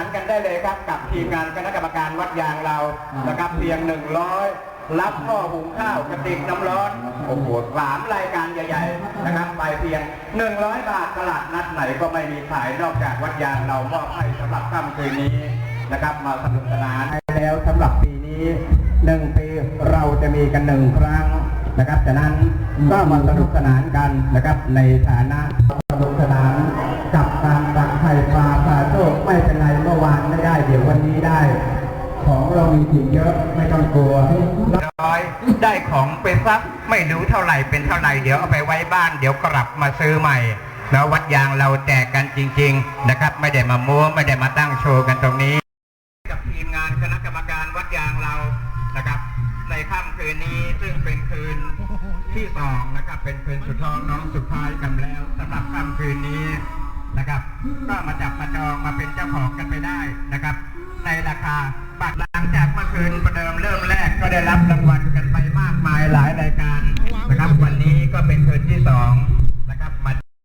านกันได้เลยครับกับทีมงานคณะกรรมการวัดยางเรานะครับเพียงหนึ่งร้อยรับหม้อหุงข้าวกระติกน้ำร้อนโอ้โหสามรายการใหญ่ ๆ นะครับ ไปเพียง 100 บาทตลาดนัดไหนก็ไม่มีขายนอกจากวัดยางเรามอบให้สำหรับค่ำคืนนี้นะครับ มาสนุกสนานให้แล้วสำหรับปีนี้หนึ่งปีเราจะมีกันหนึ่งครั้งนะครับฉะนั้นก็มาสนุกสนานกันนะครับในฐานะสนุกสนาน วันนี้ได้ ของเรามีถึงเยอะไม่ต้องกลัวร้อยได้ของไปซักไม่รู้เท่าไหร่เป็นเท่าไหร่เดี๋ยวเอาไปไว้บ้าน เดี๋ยวกลับมาซื้อใหม่แล้ววัดยางเราแจกกันจริง ๆ นะครับ ไม่ได้มามัวไม่ได้มาตั้งโชว์กันตรงนี้ กับทีมงานคณะกรรมการวัดยางเรานะครับ ในค่ำคืนนี้ซึ่งเป็นคืนที่สองนะครับ เป็นคืนสุดท้องน้องสุดท้ายกันแล้วสำหรับค่ำคืนนี้นะครับ ก็มาจับมาจองมาเป็นเจ้าของกันไปได้นะครับ ในราคา บัตรหลังจากเมื่อคืนประเดิมเริ่มแรกก็ได้รับรางวัลกันไปมากมายหลายรายการนะครับ วันนี้ก็เป็นคืนที่สอง